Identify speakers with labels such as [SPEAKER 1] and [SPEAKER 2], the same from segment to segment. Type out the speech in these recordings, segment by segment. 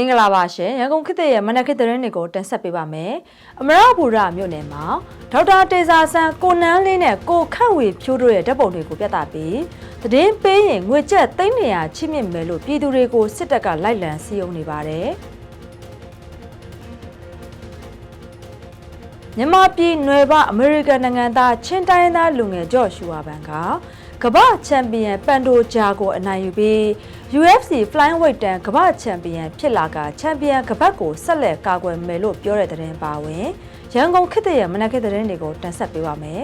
[SPEAKER 1] င်္ဂလာပါရှင်ရန်ကုန်ခေတ်သစ်ရဲ့မနက်ခေတ်သတင်းတွေကိုတင်ဆက်ပေးပါမယ်အမရဘူရမြို့နယ်မှာဒေါက်တာတေဇာဆန်းကိုနန်းလေးနဲ့ကိုခန့်ဝေဖြိုးတို့ရဲ့ဓာတ်ပုံတွေကိုပြသပြီးသတင်းပေးရင်ငွေကျပ်300ချိမြင့်မယ်လို့ပြည်သူတွေကိုစစ်တပ်ကလိုက်လံစည်းရုံးနေပါတယ်မြန်မာပြည်နွယ်ဘအမေရိကန်နိုင်ငံသားချင်းတိုင်းသားလူငယ်ဂျော့ရှူဝါဘန်က ကမ္ဘာချန်ပီယံပန်တိုဂျာကိုအနိုင်ယူပြီး UFC Flyweight တန်ကမ္ဘာချန်ပီယံဖြစ်လာကချန်ပီယံကပတ်ကိုဆက်လက်ကာကွယ်မယ်လို့ပြောတဲ့သတင်းပါဝင်ရန်ကုန်ခေတ်သစ်ရဲ့မနက်ခေတ်သတင်းတွေကိုတင်ဆက်ပေးပါမယ်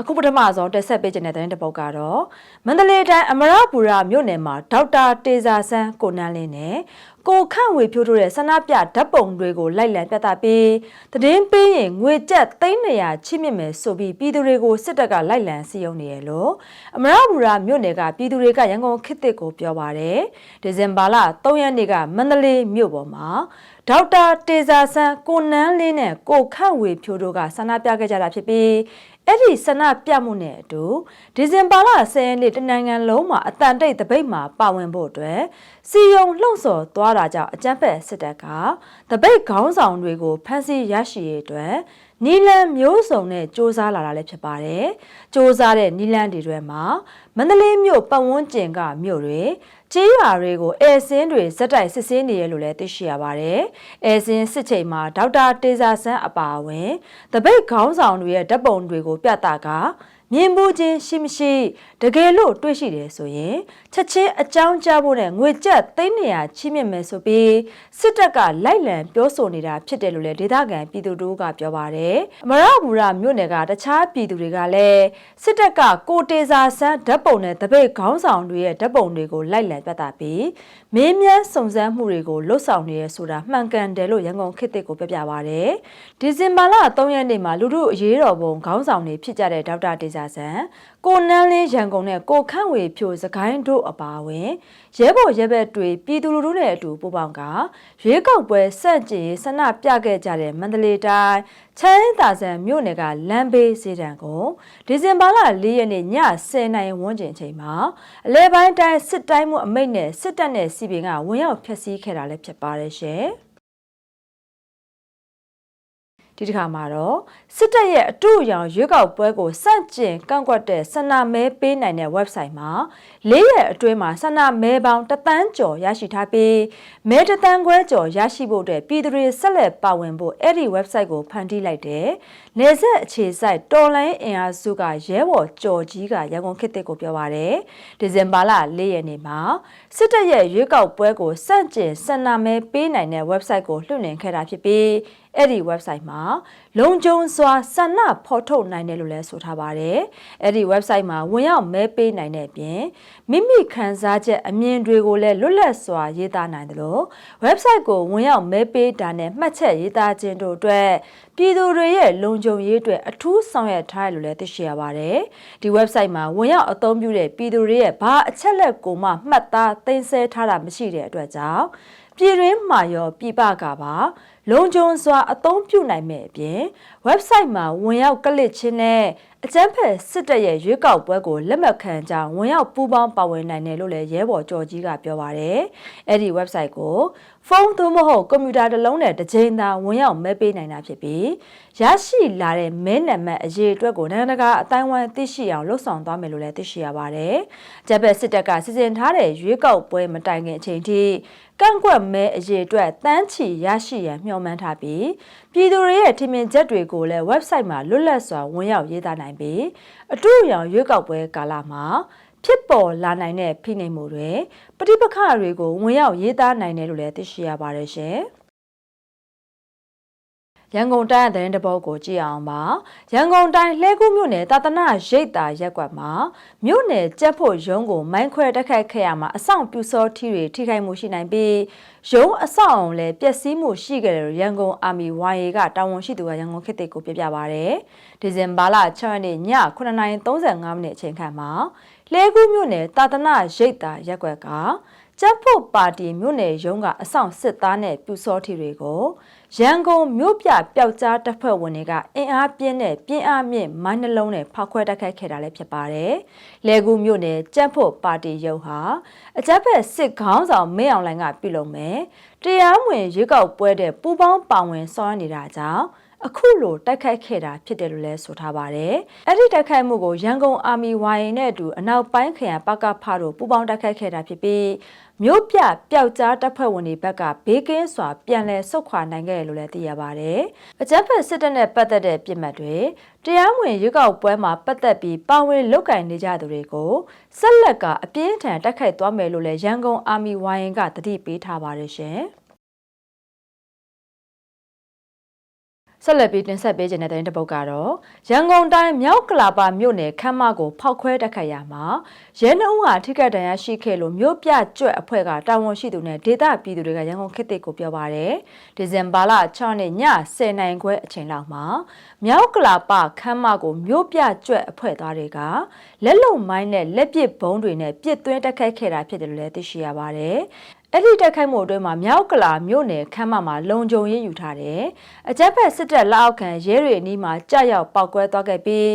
[SPEAKER 1] အခုပထမဆုံးတက်ဆက်ပေးခြင်းတဲ့သတင်းတစ်ပုဒ်ကတော့မန္တလေးတိုင်းအမရပူရမြို့နယ်မှာဒေါက်တာတေဇာဆန်းကိုနန်းလင်းနဲ့ကိုခန့်ဝေဖြိုးတို့ရဲ့ဆန္ဒပြဓာတ်ပုံတွေကိုလိုက်လံပြသပြီးသတင်းပေးရင်ငွေကျပ်300ချိမြင့်မယ်ဆိုပြီးပြည်သူတွေကိုစစ်တပ်ကလိုက်လံစည်းရုံးနေရလို့အမရပူရမြို့နယ်ကပြည်သူတွေကရန်ကုန်ခေတ်သစ်ကိုပြောပါတယ်ဒီဇင်ဘာလ3ရက်နေ့ကမန္တလေးမြို့ပေါ်မှာဒေါက်တာတေဇာဆန်းကိုနန်းလေးနဲ့ကိုခန့်ဝေဖြိုးတို့ကဆန္ဒပြခဲ့ကြတာဖြစ်ပြီးအဲ့ဒီဆန္ဒပြမှုနဲ့အတူဒီဇင်ဘာလ10ရက်နေ့တနင်္ဂနွေလုံးမှာအတန်တိတ်တပိတ်မှာပါဝင်ဖို့အတွက်စီယုံလှုံ့ဆော်သွားတာကြောင့်အကြမ်းဖက်စစ်တပ်ကတပိတ်ခေါင်းဆောင်တွေကိုဖမ်းဆီးရရှိရေးအတွက် နီလန်မျိုးစုံနဲ့စ조사လာတာလည်းဖြစ်ပါတယ်။စ조사တဲ့နီလန်တွေတွေမှာမန္တလေးမြို့ပတ်ဝန်းကျင်ကမြို့တွေကြေးရွာတွေကိုအဲစင်းတွေဇက်တိုက်စစ်ဆေးနေရလို့လည်းသိရှိရပါတယ်။အဲစင်းစစ်ချိန်မှာဒေါက်တာတေဇာဆန်းအပါအဝင်တပိတ်ခေါင်းဆောင်တွေရဲ့ဓာတ်ပုံတွေကိုပြသက မြင်မှုချင်းရှိမရှိတကယ်လို့တွေ့ရှိတယ်ဆိုရင်ချက်ချင်းအကြောင်းကြားဖို့နဲ့ငွေကျပ်300ချိမြင့်မယ်ဆိုပြီးစစ်တပ်ကလိုက်လံပြောဆိုနေတာဖြစ်တယ်လို့လည်းဒေသခံပြည်သူတို့ကပြောပါတယ်အမရဘူရမြို့နယ်ကတခြားပြည်သူတွေကလည်းစစ်တပ်ကကိုတေစာဆန်းဓာတ်ပုံနဲ့တပိတ်ခေါင်းဆောင်တွေရဲ့ဓာတ်ပုံတွေကိုလိုက်လံပြသပြီးမင်းမြန်းစုံစမ်းမှုတွေကိုလှုပ်ဆောင်နေရဆိုတာမှန်ကန်တယ်လို့ရန်ကုန်ခေတ်သစ်ကိုပြပြပါတယ်ဒီဇင်ဘာလ3ရက်နေ့မှာလူထုအရေးတော်ပုံခေါင်းဆောင်တွေဖြစ်ကြတဲ့ဒေါက်တာတေစာဆန်းကိုနန်းလင်းရန်ကုန်နဲ့ကိုခန့်ဝေဖြိုစကိုင်းတို့အပါအဝင်ရဲဘော်ရဲဘက်တွေပြည်သူလူထုနဲ့အတူပူးပေါင်းကရွေးကောက်ပွဲစန့်ကျင်ဆန္ဒပြခဲ့ကြတဲ့မန္တလေးတိုင်းချမ်းသာဆန်မြို့နယ်ကလမ်းဘေးစေတံကိုဒီဇင်ဘာလ၄ရက်နေ့ည10:00နာရီဝန်းကျင်ချိန်မှာအလဲပိုင်းတိုင်းစစ်တိုင်းမှုအမိတ်နဲ့စစ်တပ်နဲ့စီပင်ကဝင်ရောက်ဖျက်ဆီးခဲ့တာလည်းဖြစ်ပါတယ်ရှင်။ ဒီတစ်ခါမှာတော့စစ်တပ်ရဲ့အတူအယောင်ရွေးကောက်ပွဲကိုစန့်ကျင်ကန့်ကွက်တဲ့ဆန္ဒမဲပေးနိုင်တဲ့ website မှာ၄ရက်အတွင်းမှာဆန္ဒမဲပေါင်းတသန်းကျော်ရရှိထားပြီးမဲတသန်းခွဲကျော်ရရှိဖို့အတွက်ပြည်သူတွေဆက်လက်ပါဝင်ဖို့အဲ့ဒီ website ကိုဖန်တီးလိုက်တယ်။နေဆက်အခြေစိုက်တော်လိုင်းအင်အားစုကရဲဘော်ကြော်ကြီးကရန်ကုန်ခေတ်သစ်ကိုပြောပါရယ်ဒီဇင်ဘာလ၄ရက်နေ့မှာစစ်တပ်ရဲ့ရွေးကောက်ပွဲကိုစန့်ကျင်ဆန္ဒမဲပေးနိုင်တဲ့ website ကိုလွှင့်လင်ခဲ့တာဖြစ်ပြီးအဲ့ဒီ website မှာလုံခြုံစွာဆန္ဒဖော်ထုတ်နိုင်တယ်လို့လည်းဆိုထားပါတယ်။အဲ့ဒီ website မှာဝင်ရောက်မဲပေးနိုင်တဲ့အပြင်မိမိခံစားချက်အမြင်တွေကိုလည်းလွတ်လပ်စွာရေးသားနိုင်တယ်လို့ website ကိုဝင်ရောက်မဲပေးတာနဲ့မှတ်ချက်ရေးသားခြင်းတို့အတွက်ပြည်သူတွေရဲ့လုံခြုံရေးအတွက်အထူးဆောင်ရွက်ထားတယ်လို့လည်းသိရှိရပါတယ်။ဒီ website မှာဝင်ရောက်အသုံးပြုတဲ့ပြည်သူတွေရဲ့ဘာအချက်လက်ကိုမှမှတ်သားသိမ်းဆည်းထားတာမရှိတဲ့အတွက်ကြောင့်ပြည်တွင်းမှာရောပြည်ပကပါလုံခြုံစွာအသုံးပြုနိုင်မဲ့အပြင် website မှာဝင်ရောက်ကလစ်ခြင်းနဲ့အကျန်းဖက်စစ်တပ်ရဲ့ရွေးကောက်ပွဲကိုလက်မှတ်ခံကြောင်းဝင်ရောက်ပူးပေါင်းပါဝင်နိုင်တယ်လို့လည်းရဲဘော်ကြော်ကြီးကပြောပါရယ်အဲ့ဒီ website ကိုဖုန်းသို့မဟုတ်ကွန်ပျူတာတစ်လုံးနဲ့တစ်ချိန်သာဝင်ရောက်မဲပေးနိုင်တာဖြစ်ပြီးရရှိလာတဲ့မဲနံပါတ်အရေးအတွက်ကိုနိုင်ငံတကာအတိုင်းအဝိုင်းသိရှိအောင်လှုပ်ဆောင်သွားမယ်လို့လည်းသိရှိရပါတယ်။ဂျပန်စစ်တပ်ကစီစဉ်ထားတဲ့ရွေးကောက်ပွဲမတိုင်ခင်အချိန်ထိကန့်ကွက်မဲအရေးအတွက်တန်းချီရရှိရန်မျှော်မှန်းထားပြီးပြည်သူတွေရဲ့ထင်မြင်ချက်တွေကိုလည်း website မှာလွတ်လပ်စွာဝင်ရောက်ရေးသားနိုင်ပြီးအတူအယောင်ရွေးကောက်ပွဲကာလမှာ ဖြစ်ပေါ်လာနိုင်တဲ့ဖိနှိပ်မှုတွေပဋိပက္ခတွေကိုဝင်ရောက်ရေးသားနိုင်တယ်လို့လည်းသိရှိရပါတယ်ရှင်။ရန်ကုန်တိုင်းသတင်းတပုတ်ကိုကြည့်အောင်ပါရန်ကုန်တိုင်းလှဲကူးမြို့နယ်တာသနာရိတ်တာရက်ကွက်မှာမြို့နယ်ကြက်ဖို့ရုံးကိုမိုင်းခွဲတက်ခတ်ခဲ့ရမှာအဆောင်ပြူစောထီတွေထိခိုက်မှုရှိနိုင်ပြီးရုံးအဆောင်အောင်လည်းပျက်စီးမှုရှိခဲ့တယ်လို့ရန်ကုန်အာမီဝိုင်ကတာဝန်ရှိသူကရန်ကုန်ခေတ်တွေကိုပြပြပါရယ်ဒီဇင်ဘာလ6ရက်နေ့ည9:35မိနစ်အချိန်ခန့်မှာ လှဲကူးမြို့နယ်တာသနာရိတ်တာရက်ကွက်ကကျပ်ဖို့ပါတီမြို့နယ်ရုံးကအဆောင်စစ်သားနဲ့ပြူစောထီတွေကိုရန်ကုန်မြို့ပြပျောက်ကြားတပ်ဖွဲ့ဝင်တွေကအင်အားပြင်းတဲ့ပြင်းအားမြင့်မိုင်းနှလုံးနဲ့ဖောက်ခွဲတိုက်ခိုက်ခဲ့တာလည်းဖြစ်ပါတယ်။လေကူမြို့နယ်ကြက်ဖို့ပါတီရုပ်ဟာအကြက်ဖက်စစ်ခေါင်းဆောင်မင်းအောင်လှိုင်ကပြုလုပ်မယ်။တရားမဝင်ရွေးကောက်ပွဲတဲ့ပူပေါင်းပါဝင်ဆောင်ရွက်နေတာကြောင့် အခုလိုတိုက်ခိုက်ခဲ့တာဖြစ်တယ်လို့လည်းဆိုထားပါတယ်။အဲ့ဒီတိုက်ခိုက်မှုကိုရန်ကုန်အာမီဝိုင်နဲ့အတူအနောက်ပိုင်းခရိုင်ပကဖတို့ပူးပေါင်းတိုက်ခိုက်ခဲ့တာဖြစ်ပြီးမြို့ပြပျောက်ကြားတပ်ဖွဲ့ဝင်တွေဘက်ကဘေးကင်းစွာပြန်လည်ဆုတ်ခွာနိုင်ခဲ့တယ်လို့လည်းသိရပါတယ်။အကြမ်းဖက်စစ်တပ်နဲ့ပတ်သက်တဲ့ပြစ်မှတ်တွေတရားဝင်ရွေးကောက်ပွဲမှာပတ်သက်ပြီးပါဝင်လုကင်နေကြသူတွေကိုဆက်လက်ကအပြင်းထန်တိုက်ခိုက်သွားမယ်လို့လည်းရန်ကုန်အာမီဝိုင်ကတတိပေးထားပါတယ်ရှင်။ ဆက်လက်ပြီးတင်ဆက်ပေးခြင်းတဲ့တဲ့တပုတ်ကတော့ရန်ကုန်တိုင်းမြောက်ကလာပါမြို့နယ်ခမ်းမကိုဖောက်ခွဲတက်ခတ်ရမှာရဲနှုံးဟာထိကက်တန်ရရှိခဲ့လို့မြို့ပြကျွတ်အဖွဲ့ကတာဝန်ရှိသူနဲ့ဒေသပြည်သူတွေကရန်ကုန်ခေတ်တစ်ကိုပြောပါတယ်ဒီဇင်ဘာလ6ရက်ည10နိုင်ခွဲအချိန်လောက်မှာမြောက်ကလာပါခမ်းမကိုမြို့ပြကျွတ်အဖွဲ့သားတွေကလက်လုံမိုင်းနဲ့လက်ပစ်ဘုံတွေနဲ့ပစ်သွင်းတက်ခတ်ခဲ့တာဖြစ်တယ်လို့လည်းသိရှိရပါတယ် အဲ့ဒီတက်ခိုက်မှုအတွင်းမှာမြောက်ကလာမြို့နယ်ခမ်းမမှာလုံခြုံရေးယူထားတယ်။အကြက်ဖက်စစ်တပ်လက်အောက်ခံရဲတွေအနီးမှာကြာရောက်ပောက်ကွဲသွားခဲ့ပြီး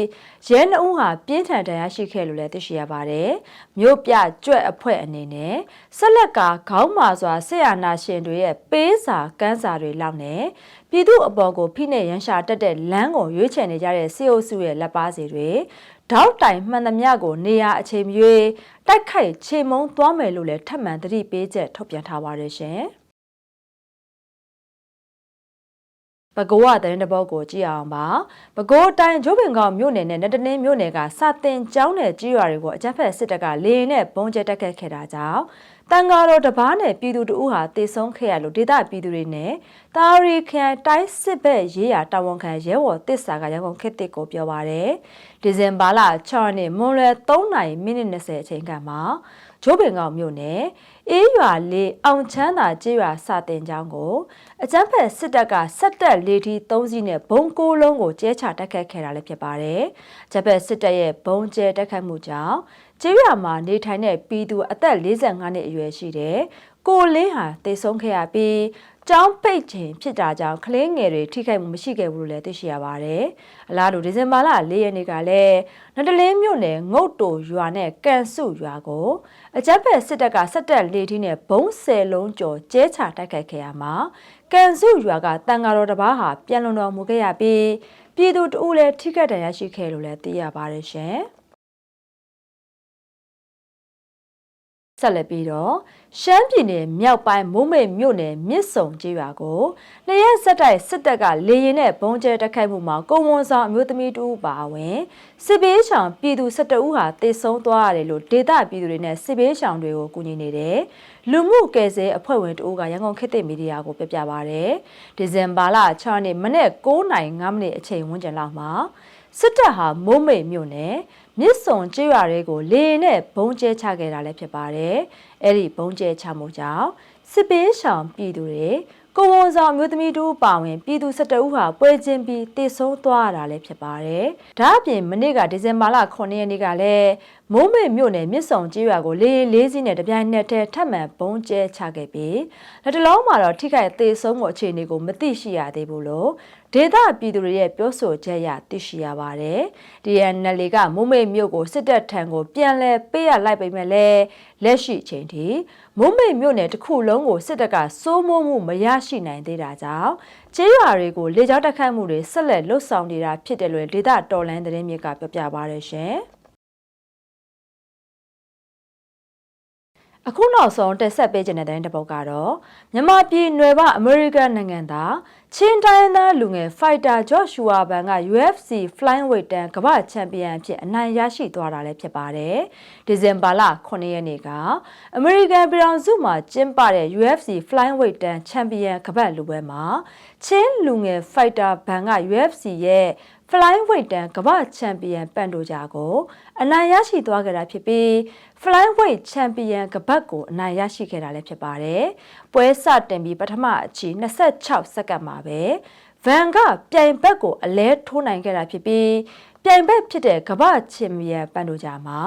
[SPEAKER 1] ရဲနှုံးဟာပြင်းထန်ဒဏ်ရာရှိခဲ့လို့လည်းသိရှိရပါတယ်။မြို့ပြကြွက်အဖွဲ့အနေနဲ့ဆက်လက်ကခေါင်းမာစွာဆေးရနာရှင်တွေရဲ့ပေးစာကန်းစာတွေလောက်နဲ့ပြည်သူအပေါ်ကိုဖိနှိပ်ရန်ရှာတက်တဲ့လမ်းကိုရွေးချယ်နေကြတဲ့စီအိုစုရဲ့လက်ပါစီတွေ တောက်တိုင်မှန်သမျှကိုနေရာအချိန်မရွေးတိုက်ခိုက်ချေမုံသွားမယ်လို့လည်းထပ်မံသတိပေးချက်ထုတ်ပြန်ထားပါတယ်ရှင်။ပဲခူးဝတဲ့တဲ့ဘောက်ကိုကြည့်အောင်ပါပဲခူးတိုင်းဂျိုးပင်ကောင်မြို့နယ်နဲ့နတနင်းမြို့နယ်ကစာတင်ကျောင်းနယ်ကြီးရွာတွေကိုအကြမ်းဖက်စစ်တပ်ကလေရင်နဲ့ပုံကျဲတက်ခတ်ခဲ့တာကြောင့် တန်ဃာတော်တပားနဲ့ပြည်သူတို့ဟာတေဆုံးခဲ့ရလို့ဒေသပြည်သူတွေနဲ့တာရီခရိုင်တိုင်းစစ်ဘက်ရေးရာတာဝန်ခံရဲဘော်တစ်စာကရန်ကုန်ခေတ်တစ်ကိုပြောပါရယ်ဒီဇင်ဘာလ6ရက်နေ့မွန်လွယ်3နာရီမိနစ်20အချိန်ခန့်မှာဂျိုးပင်ကောင်မြို့နယ် အေးရွာလေးအောင်ချမ်းသာကျေးရွာစတင်ကျောင်းကိုအကျန်းဖက်စစ်တပ်ကစက်တက်လေးထီ3စီးနဲ့ဘုံကိုလုံးကိုကျဲချတက်ခတ်ခဲ့တာလည်းဖြစ်ပါတယ်။ဂျပက်စစ်တပ်ရဲ့ဘုံကျဲတက်ခတ်မှုကြောင့်ကျေးရွာမှာနေထိုင်တဲ့ပြည်သူအသက်45နှစ်အရွယ်ရှိတဲ့ကိုလင်းဟာတေဆုံးခဲ့ရပြီးကျောင်းပိတ်ခြင်းဖြစ်တာကြောင့်ကလေးငယ်တွေထိခိုက်မှုမရှိခဲ့ဘူးလို့လည်းသိရှိရပါတယ်။အလားတူဒီဇင်ဘာလ၄ရက်နေ့ကလည်းနတလင်းမြို့နယ်ငုတ်တိုရွာနဲ့ကန်စုရွာကိုအကြက်ဖက်စစ်တပ်ကစက်တက်လေထီးနဲ့ဘုံဆယ်လုံးကျော်ကျဲချတိုက်ခိုက်ခဲ့ရမှာကန်စုရွာကတန်ဃာတော်တစ်ပါးဟာပြန်လွန်တော်မူခဲ့ရပြီးပြည်သူတဦးလည်းထိခိုက်ဒဏ်ရာရှိခဲ့လို့လည်းသိရပါတယ်ရှင်။ ဆက်လက်ပြီးတော့ရှမ်းပြည်နယ်မြောက်ပိုင်းမိုးမိတ်မြို့နယ်မြစ်ဆုံကျေးရွာကိုနှစ်ရက်ဆက်တိုက်စစ်တပ်ကလေရင်နဲ့ဘုံကျဲတိုက်ခိုက်မှုမှာကိုဝန်ဆောင်အမျိုးသမီးတူပါဝင်စစ်ဘေးရှောင်ပြည်သူ12ဦးဟာတေဆုံးသွားရတယ်လို့ဒေသပြည်သူတွေနဲ့စစ်ဘေးရှောင်တွေကိုကူညီနေတယ်လူမှုကယ်ဆယ်အဖွဲ့ဝင်တူကရန်ကုန်ခေတ်သစ်မီဒီယာကိုပြပြပါရယ်ဒီဇင်ဘာလ6ရက်နေ့မနေ့9:05မိနစ်အချိန်ဝန်းကျင်လောက်မှာစစ်တပ်ဟာမိုးမိတ်မြို့နယ် မြစ်စုံကျွရွာတွေကိုလေရင်နဲ့ဘုံကျဲချခဲ့တာလည်းဖြစ်ပါတယ်။အဲ့ဒီဘုံကျဲချမှုကြောင့်စစ်ပေးရှောင်ပြည်သူတွေကိုဝန်ဆောင်မျိုးသမီးတို့ပါဝင်ပြည်သူ၁၁ဦးဟာပွဲချင်းပြီးတည်ဆုံးသွားရတာလည်းဖြစ်ပါတယ်။ဒါအပြင်မနေ့ကဒီဇင်ဘာလ9ရက်နေ့ကလည်းမိုးမေမြို့နယ်မြစ်ဆုံကျေးရွာကိုလေလေးစီးနဲ့တပြိုင်နက်တည်းထပ်မံဘုံကျဲချခဲ့ပြီးလက်တလုံးမှာတော့ထိခိုက်သေးဆုံးမှုအခြေအနေကိုမသိရှိရသေးဘူးလို့ဒေသပြည်သူတွေရဲ့ပြောဆိုချက်အရသိရှိရပါတယ်။ DNL ကမိုးမေမြို့ကိုစစ်တပ်ထံကိုပြန်လဲပေးရလိုက်ပေမဲ့လည်းလက်ရှိအချိန်ထိမိုးမေမြို့နယ်တစ်ခုလုံးကိုစစ်တပ်ကစိုးမိုးမှုမရရှိနိုင်သေးတာကြောင့်ကျေးရွာတွေကိုလေကြောင်းတိုက်ခိုက်မှုတွေဆက်လက်လှုပ်ဆောင်နေတာဖြစ်တယ်လို့ဒေသတော်လန်သတင်းမြစ်ကပြောပြပါရရှင်။ အခုနောက်ဆုံးတက်ဆက်ပေးခြင်းတဲ့တဲ့တပုတ်ကတော့မြန်မာပြည်နွယ်ကအမေရိကန်နိုင်ငံသားချင်းတိုင်းသားလူငယ်ဖိုက်တာဂျော့ရှူအာဘန်က UFC Flyweight တန်ကမ္ဘာချန်ပီယံအဖြစ်အနိုင်ရရှိသွားတာလည်းဖြစ်ပါတယ်။ဒီဇင်ဘာလ9ရက်နေ့ကအမေရိကန်ပြည်ထောင်စုမှာကျင်းပတဲ့ UFC Flyweight တန်ချန်ပီယံကမ္ဘာလူပွဲမှာချင်းလူငယ်ဖိုက်တာဘန်က UFC ရဲ့ Flyweight တန်ကမ္ဘာချန်ပီယံပန်တိုဂျာကိုအနိုင်ရရှိသွားကြတာဖြစ်ပြီး Flyweight ချန်ပီယံကပတ်ကိုအနိုင်ရရှိခဲ့တာလည်းဖြစ်ပါတယ်။ပွဲစတင်ပြီးပထမအချီ26စက္ကန့်မှာပဲ ဗန်ကပြိုင်ဘက်ကိုအလဲထိုးနိုင်ခဲ့တာဖြစ်ပြီးပြိုင်ဘက်ဖြစ်တဲ့ကမ္ဘာချင်မီယံပန်တို့ကြမှာ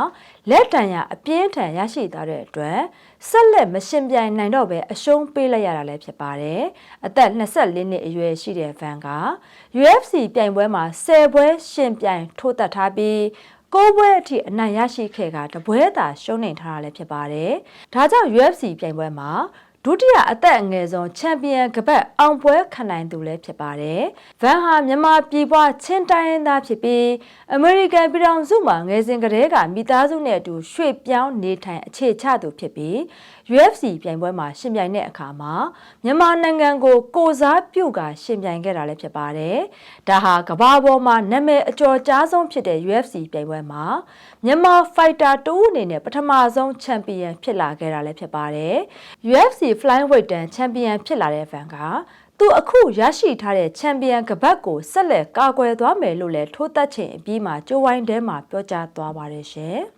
[SPEAKER 1] လက်တံရအပြင်းထန်ရရှိသွားတဲ့အတွက်ဆက်လက်မရှင်ပြိုင်နိုင်တော့ပဲအရှုံးပေးလိုက်ရတာလည်းဖြစ်ပါတယ်အသက်24နှစ်အရွယ်ရှိတဲ့ဗန်က UFC ပြိုင်ပွဲမှာ10ပွဲရှင်ပြိုင်ထိုးသက်ထားပြီးကိုးပွဲအထိအနိုင်ရရှိခဲ့ကတပွဲသာရှုံးနိမ့်ထားတာလည်းဖြစ်ပါတယ်။ဒါကြောင့် UFC ပြိုင်ပွဲမှာ ဒုတိယအသက်အငယ်ဆုံးချန်ပီယံကပတ်အောင်ပွဲခံနိုင်သူလည်းဖြစ်ပါတယ်။ဗန်ဟာမြန်မာပြည်ပွားချင်းတိုင်းရင်းသားဖြစ်ပြီးအမေရိကန်ပြည်ထောင်စုမှာငယ်စဉ်ကတည်းကမိသားစုနဲ့အတူရွှေ့ပြောင်းနေထိုင်အခြေချသူဖြစ်ပြီး UFC ပြိုင်ပွဲမှာရှင်ပြိုင်တဲ့အခါမှာမြန်မာနိုင်ငံကိုကိုစားပြုကရှင်ပြိုင်ခဲ့တာလည်းဖြစ်ပါတယ်။ဒါဟာကမ္ဘာပေါ်မှာနာမည်အကျော်ကြားဆုံးဖြစ်တဲ့ UFC ပြိုင်ပွဲမှာမြန်မာဖိုက်တာတူအနေနဲ့ပထမဆုံးချန်ပီယံဖြစ်လာခဲ့တာလည်းဖြစ်ပါတယ်။ UFC Flyweight တန်ချန်ပီယံဖြစ်လာတဲ့ဖန်ကသူအခုရရှိထားတဲ့ချန်ပီယံကပတ်ကိုဆက်လက်ကာကွယ်သွားမယ်လို့လည်းထိုးသက်ချိန်အပြီးမှာကြိုးဝိုင်းထဲမှာပြောကြားသွားပါတယ်ရှင်။